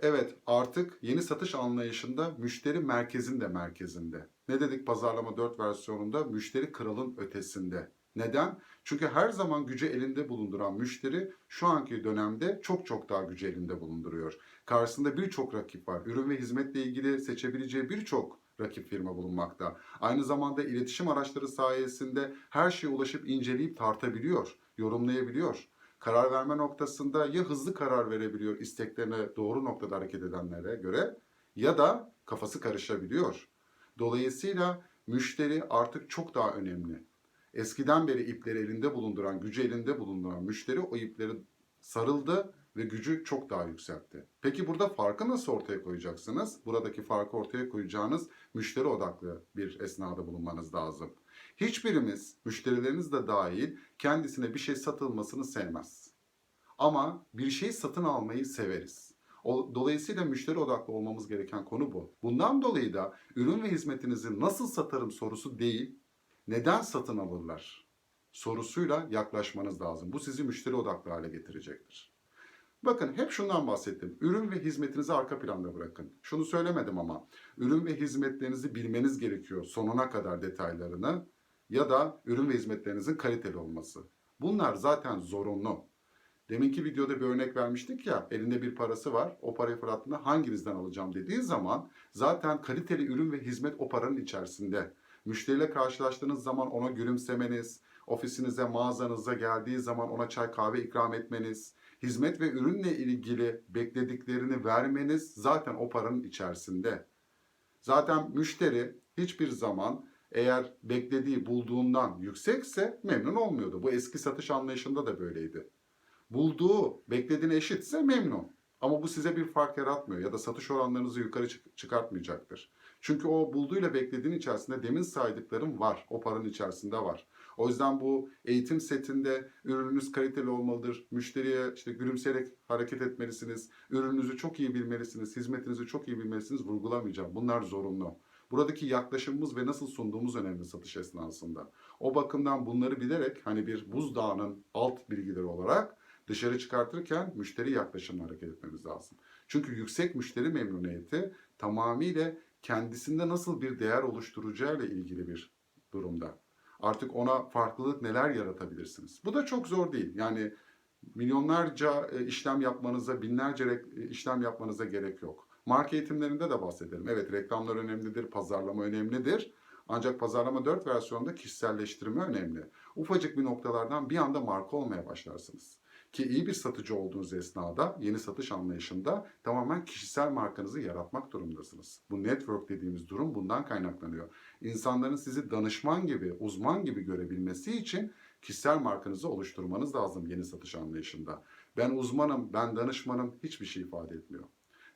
Evet, artık yeni satış anlayışında müşteri merkezin de merkezinde. Ne dedik pazarlama 4 versiyonunda? Müşteri kralın ötesinde. Neden? Çünkü her zaman gücü elinde bulunduran müşteri şu anki dönemde çok çok daha gücü elinde bulunduruyor. Karşısında birçok rakip var. Ürün ve hizmetle ilgili seçebileceği birçok rakip firma bulunmakta. Aynı zamanda iletişim araçları sayesinde her şeye ulaşıp inceleyip tartabiliyor, yorumlayabiliyor karar verme noktasında ya hızlı karar verebiliyor isteklerine doğru noktada hareket edenlere göre ya da kafası karışabiliyor. Dolayısıyla müşteri artık çok daha önemli. Eskiden beri ipleri elinde bulunduran, gücü elinde bulunduran müşteri o ipleri sarıldı ve gücü çok daha yükseltti. Peki burada farkı nasıl ortaya koyacaksınız? Buradaki farkı ortaya koyacağınız müşteri odaklı bir esnada bulunmanız lazım. Hiçbirimiz, müşterileriniz de dahil, kendisine bir şey satılmasını sevmez. Ama bir şey satın almayı severiz. Dolayısıyla müşteri odaklı olmamız gereken konu bu. Bundan dolayı da ürün ve hizmetinizi nasıl satarım sorusu değil, neden satın alırlar sorusuyla yaklaşmanız lazım. Bu sizi müşteri odaklı hale getirecektir. Bakın hep şundan bahsettim. Ürün ve hizmetinizi arka planda bırakın. Şunu söylemedim ama ürün ve hizmetlerinizi bilmeniz gerekiyor sonuna kadar detaylarını ya da ürün ve hizmetlerinizin kaliteli olması. Bunlar zaten zorunlu. Deminki videoda bir örnek vermiştik ya, elinde bir parası var, o parayı fırlattığında hanginizden alacağım dediği zaman zaten kaliteli ürün ve hizmet o paranın içerisinde. Müşteriyle karşılaştığınız zaman ona gülümsemeniz, ofisinize, mağazanıza geldiği zaman ona çay kahve ikram etmeniz, hizmet ve ürünle ilgili beklediklerini vermeniz zaten o paranın içerisinde. Zaten müşteri hiçbir zaman eğer beklediği bulduğundan yüksekse memnun olmuyordu. Bu eski satış anlayışında da böyleydi. Bulduğu beklediğine eşitse memnun. Ama bu size bir fark yaratmıyor ya da satış oranlarınızı yukarı çık- çıkartmayacaktır. Çünkü o bulduğuyla beklediğin içerisinde demin saydıklarım var. O paranın içerisinde var. O yüzden bu eğitim setinde ürününüz kaliteli olmalıdır. Müşteriye işte gülümseyerek hareket etmelisiniz. Ürününüzü çok iyi bilmelisiniz. Hizmetinizi çok iyi bilmelisiniz. Vurgulamayacağım. Bunlar zorunlu. Buradaki yaklaşımımız ve nasıl sunduğumuz önemli satış esnasında. O bakımdan bunları bilerek hani bir buzdağının alt bilgileri olarak dışarı çıkartırken müşteri yaklaşımla hareket etmemiz lazım. Çünkü yüksek müşteri memnuniyeti tamamıyla kendisinde nasıl bir değer oluşturacağıyla ilgili bir durumda. Artık ona farklılık neler yaratabilirsiniz. Bu da çok zor değil. Yani milyonlarca e, işlem yapmanıza, binlerce e, işlem yapmanıza gerek yok. Marka eğitimlerinde de bahsedelim. Evet reklamlar önemlidir, pazarlama önemlidir. Ancak pazarlama 4 versiyonda kişiselleştirme önemli. Ufacık bir noktalardan bir anda marka olmaya başlarsınız. Ki iyi bir satıcı olduğunuz esnada, yeni satış anlayışında tamamen kişisel markanızı yaratmak durumundasınız. Bu network dediğimiz durum bundan kaynaklanıyor. İnsanların sizi danışman gibi, uzman gibi görebilmesi için kişisel markanızı oluşturmanız lazım yeni satış anlayışında. Ben uzmanım, ben danışmanım hiçbir şey ifade etmiyor.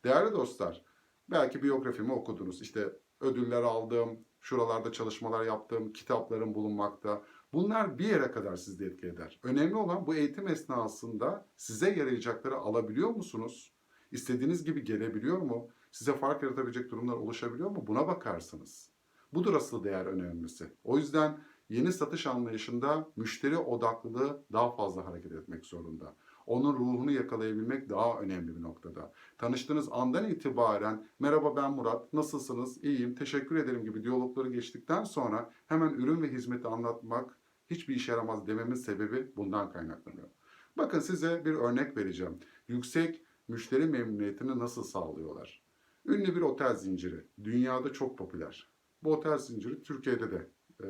Değerli dostlar, belki biyografimi okudunuz. İşte ödüller aldım, şuralarda çalışmalar yaptım, kitaplarım bulunmakta. Bunlar bir yere kadar sizi etki eder. Önemli olan bu eğitim esnasında size yarayacakları alabiliyor musunuz? İstediğiniz gibi gelebiliyor mu? Size fark yaratabilecek durumlar oluşabiliyor mu? Buna bakarsınız. Budur asıl değer önemlisi. O yüzden yeni satış anlayışında müşteri odaklılığı daha fazla hareket etmek zorunda. Onun ruhunu yakalayabilmek daha önemli bir noktada. Tanıştığınız andan itibaren merhaba ben Murat, nasılsınız, iyiyim, teşekkür ederim gibi diyalogları geçtikten sonra hemen ürün ve hizmeti anlatmak hiçbir işe yaramaz dememin sebebi bundan kaynaklanıyor. Bakın size bir örnek vereceğim. Yüksek müşteri memnuniyetini nasıl sağlıyorlar? Ünlü bir otel zinciri. Dünyada çok popüler. Bu otel zinciri Türkiye'de de e,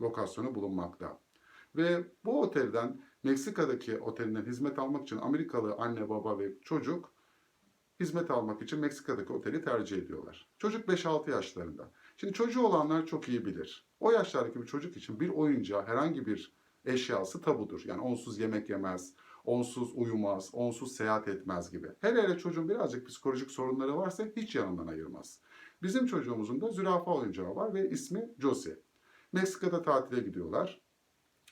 lokasyonu bulunmakta. Ve bu otelden Meksika'daki otelinden hizmet almak için Amerikalı anne baba ve çocuk hizmet almak için Meksika'daki oteli tercih ediyorlar. Çocuk 5-6 yaşlarında. Şimdi çocuğu olanlar çok iyi bilir. O yaşlardaki bir çocuk için bir oyuncağı herhangi bir eşyası tabudur. Yani onsuz yemek yemez, onsuz uyumaz, onsuz seyahat etmez gibi. Hele hele çocuğun birazcık psikolojik sorunları varsa hiç yanından ayırmaz. Bizim çocuğumuzun da zürafa oyuncağı var ve ismi Josie. Meksika'da tatile gidiyorlar.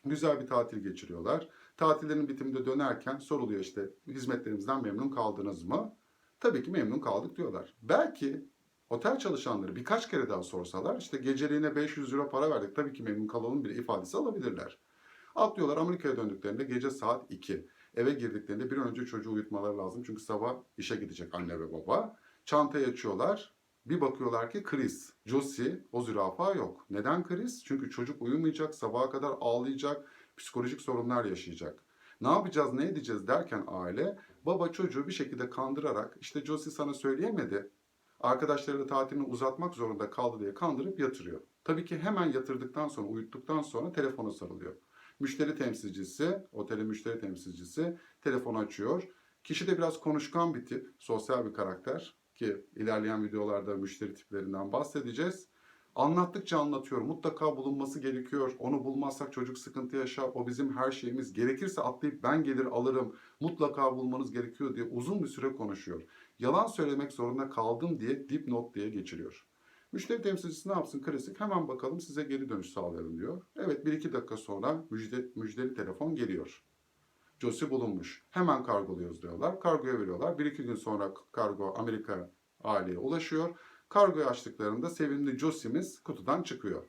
Güzel bir tatil geçiriyorlar. Tatillerin bitiminde dönerken soruluyor işte hizmetlerimizden memnun kaldınız mı? Tabii ki memnun kaldık diyorlar. Belki otel çalışanları birkaç kere daha sorsalar işte geceliğine 500 euro para verdik tabii ki memnun kalalım bir ifadesi alabilirler. Atlıyorlar Amerika'ya döndüklerinde gece saat 2. Eve girdiklerinde bir an önce çocuğu uyutmaları lazım. Çünkü sabah işe gidecek anne ve baba. Çantayı açıyorlar. Bir bakıyorlar ki Chris, Josie, o zürafa yok. Neden Chris? Çünkü çocuk uyumayacak, sabaha kadar ağlayacak, psikolojik sorunlar yaşayacak. Ne yapacağız, ne edeceğiz derken aile, baba çocuğu bir şekilde kandırarak, işte Josie sana söyleyemedi, arkadaşlarıyla tatilini uzatmak zorunda kaldı diye kandırıp yatırıyor. Tabii ki hemen yatırdıktan sonra, uyuttuktan sonra telefona sarılıyor. Müşteri temsilcisi, otelin müşteri temsilcisi telefonu açıyor. Kişi de biraz konuşkan bir tip, sosyal bir karakter ki ilerleyen videolarda müşteri tiplerinden bahsedeceğiz. Anlattıkça anlatıyor. Mutlaka bulunması gerekiyor. Onu bulmazsak çocuk sıkıntı yaşar. O bizim her şeyimiz. Gerekirse atlayıp ben gelir alırım. Mutlaka bulmanız gerekiyor diye uzun bir süre konuşuyor. Yalan söylemek zorunda kaldım diye dipnot diye geçiriyor. Müşteri temsilcisi ne yapsın? Klasik. Hemen bakalım size geri dönüş sağlayalım diyor. Evet 1-2 dakika sonra müjde, müjdeli telefon geliyor. Josie bulunmuş. Hemen kargoluyoruz diyorlar. Kargoya veriyorlar. 1-2 gün sonra kargo Amerika aileye ulaşıyor. Kargoyu açtıklarında sevimli Josie'miz kutudan çıkıyor.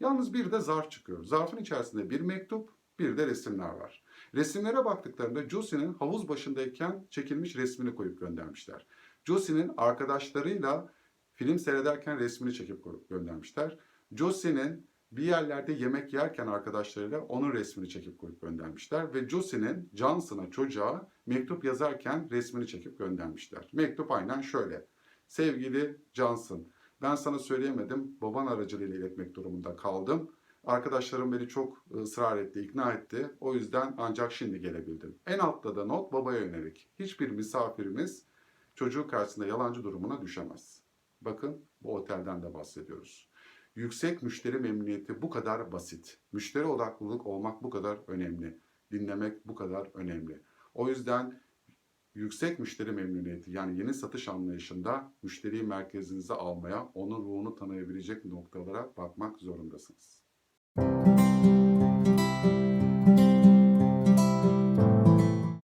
Yalnız bir de zarf çıkıyor. Zarfın içerisinde bir mektup, bir de resimler var. Resimlere baktıklarında Josie'nin havuz başındayken çekilmiş resmini koyup göndermişler. Josie'nin arkadaşlarıyla film seyrederken resmini çekip göndermişler. Josie'nin bir yerlerde yemek yerken arkadaşlarıyla onun resmini çekip koyup göndermişler. Ve Josie'nin Johnson'a çocuğa mektup yazarken resmini çekip göndermişler. Mektup aynen şöyle. Sevgili Johnson, ben sana söyleyemedim, baban aracılığıyla iletmek durumunda kaldım. Arkadaşlarım beni çok ısrar etti, ikna etti. O yüzden ancak şimdi gelebildim. En altta da not babaya yönelik. Hiçbir misafirimiz çocuğu karşısında yalancı durumuna düşemez. Bakın bu otelden de bahsediyoruz. Yüksek müşteri memnuniyeti bu kadar basit. Müşteri odaklılık olmak bu kadar önemli. Dinlemek bu kadar önemli. O yüzden yüksek müşteri memnuniyeti yani yeni satış anlayışında müşteriyi merkezinize almaya, onun ruhunu tanıyabilecek noktalara bakmak zorundasınız.